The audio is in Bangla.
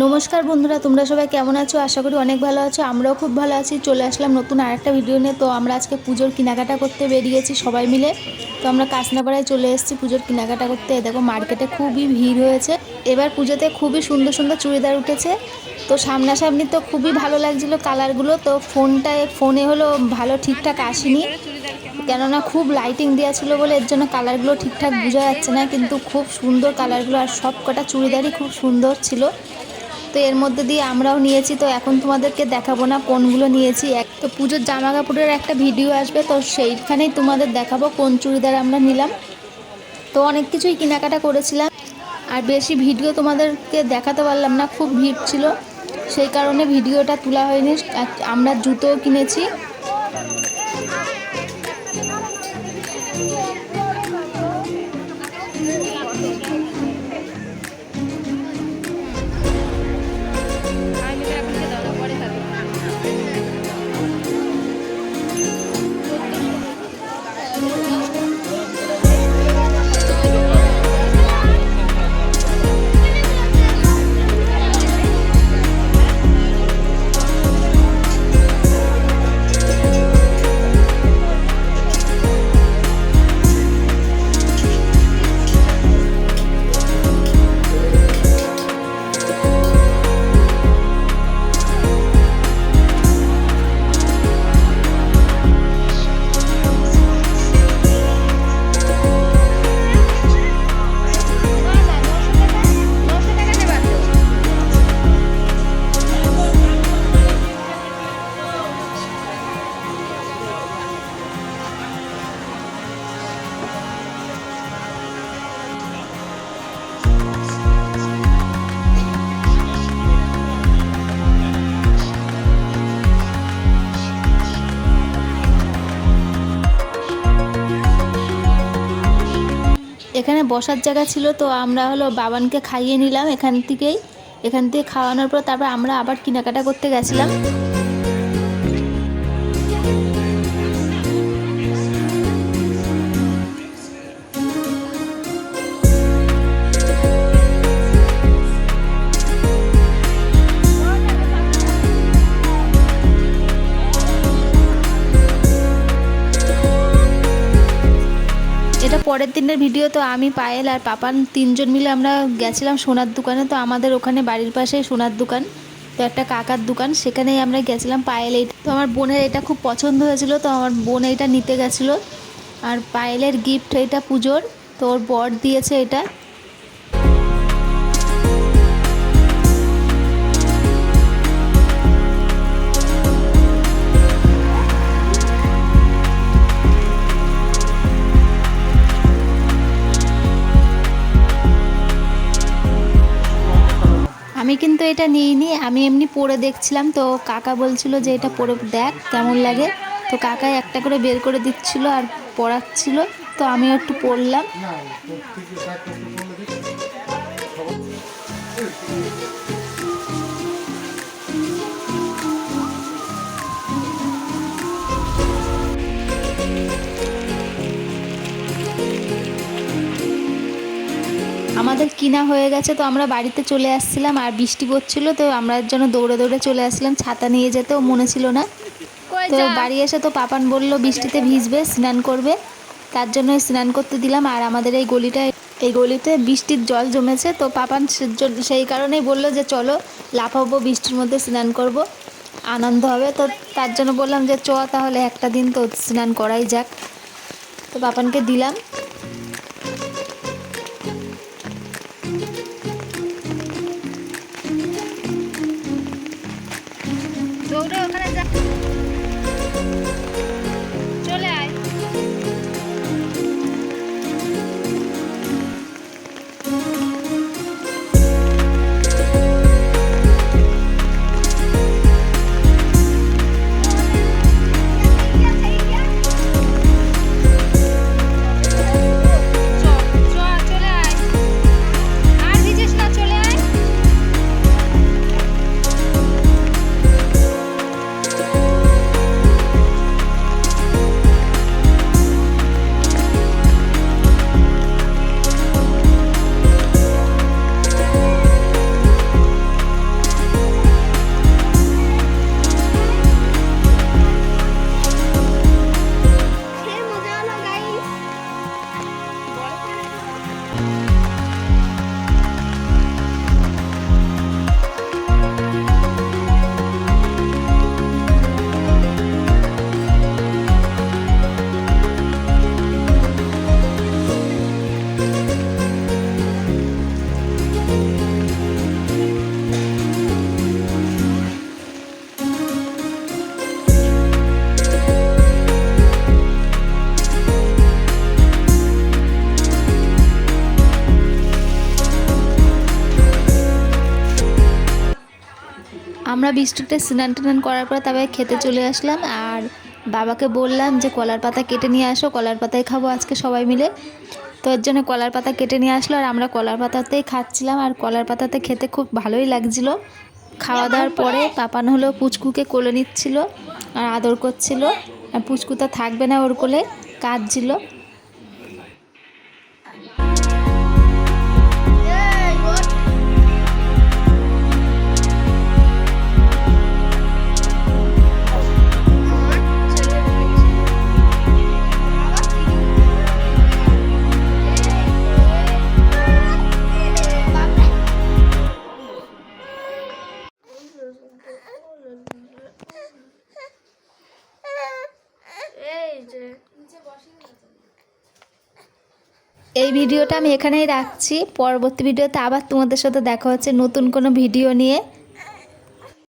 নমস্কার বন্ধুরা, তোমরা সবাই কেমন আছো? আশা করি অনেক ভালো আছো, আমরাও খুব ভালো আছি। চলে আসলাম নতুন আরেকটা ভিডিও নিয়ে। তো আমরা আজকে পুজোর কেনাকাটা করতে বেরিয়েছি সবাই মিলে। তো আমরা কাসনাপাড়ায় চলে এসেছি পুজোর কেনাকাটা করতে। দেখো মার্কেটে খুবই ভিড় হয়েছে। এবার পুজোতে খুবই সুন্দর সুন্দর চুড়িদার উঠেছে। তো সামনাসামনি তো খুবই ভালো লাগছিল কালারগুলো। তো ফোনটায়, ফোনে হলো ভালো ঠিকঠাক আসেনি। কেননা খুব লাইটিং দেওয়া ছিল বলে এর জন্য কালারগুলো ঠিকঠাক বোঝা যাচ্ছে না। কিন্তু খুব সুন্দর কালারগুলো আর সব কটা চুড়িদারই খুব সুন্দর ছিল। তো এর মধ্যে দিয়ে আমরাও নিয়েছি, তো এখন তোমাদেরকে দেখাবো না কোনগুলো নিয়েছি। এক তো পুজোর জামা কাপড়ের একটা ভিডিও আসবে, তো সেইখানেই তোমাদের দেখাবো কোন চুড়িদার আমরা নিলাম। তো অনেক কিছুই কেনাকাটা করেছিলাম, আর বেশি ভিডিও তোমাদেরকে দেখাতে পারলাম না, খুব ভিড় ছিল। সেই কারণে ভিডিওটা তোলা হয়নি আমরা জুতোও কিনেছি। এখানে বসার জায়গা ছিল তো আমরা হলো বাবানকে খাইয়ে নিলাম এখান থেকেই। এখান থেকে খাওয়ানোর পর তারপর আমরা আবার কেনাকাটা করতে গেছিলাম। পরের দিনের ভিডিও তো আমি, পায়েল আর পাপান তিনজন মিলে আমরা গেছিলাম সোনার দোকানে। তো আমাদের ওখানে বাড়ির পাশেই সোনার দোকান, তো একটা কাকার দোকান, সেখানেই আমরা গেছিলাম পায়েল এই তো আমার বোনের এটা খুব পছন্দ হয়েছিল, তো আমার বোন এটা নিতে গেছিল। আর পায়েলের গিফট এটা পুজোর, তো ওর বর দিয়েছে এটা। আমি কিন্তু এটা নিইনি, আমি এমনি পরে দেখছিলাম, তো কাকা বলছিল যে এটা পরে দেখ কেমন লাগে। তো কাকা একটা করে বের করে দিচ্ছিল আর পড়াচ্ছিল, তো আমি একটু পড়লাম। আমাদের কিনা হয়ে গেছে তো আমরা বাড়িতে চলে আসছিলাম আর বৃষ্টি পড়ছিল তো আমরা জন্য দৌড়ে দৌড়ে চলে আসছিলাম ছাতা নিয়ে যেতেও মনে ছিল না। তো বাড়ি এসে তো পাপান বলল বৃষ্টিতে ভিজবে স্নান করবে তার জন্য স্নান করতে দিলাম আর আমাদের এই গলিটা এই গলিতে বৃষ্টির জল জমেছে তো পাপান সেই কারণেই বলল যে চলো লাফাবো বৃষ্টির মধ্যে স্নান করব আনন্দ হবে তো তার জন্য বললাম যে চ তাহলে একটা দিন তো স্নান করাই যাক। তো পাপানকে দিলাম দৌড়ে ওখানে যা আমরা বৃষ্টিতে স্নান টান করার পর তবে খেতে চলে আসলাম আর বাবাকে বললাম যে কলার পাতা কেটে নিয়ে আসো, কলার পাতায় খাব আজকে সবাই মিলে। তো এর জন্য কলার পাতা কেটে নিয়ে আসলো আর আমরা কলার পাতাতেই খাচ্ছিলাম আর কলার পাতাতে খেতে খুব ভালোই লাগছিল। খাওয়া দাওয়ার পরে পাপানো হলো পুচকুকে কোলে নিচ্ছিল আর আদর করছিল। আর পুচকু তো থাকবে না ওর কোলে, কাঁদছিল। এই ভিডিওটা আমি এখানেই রাখছি। পরবর্তী ভিডিওতে আবার তোমাদের সাথে দেখা হচ্ছে নতুন কোনো ভিডিও নিয়ে।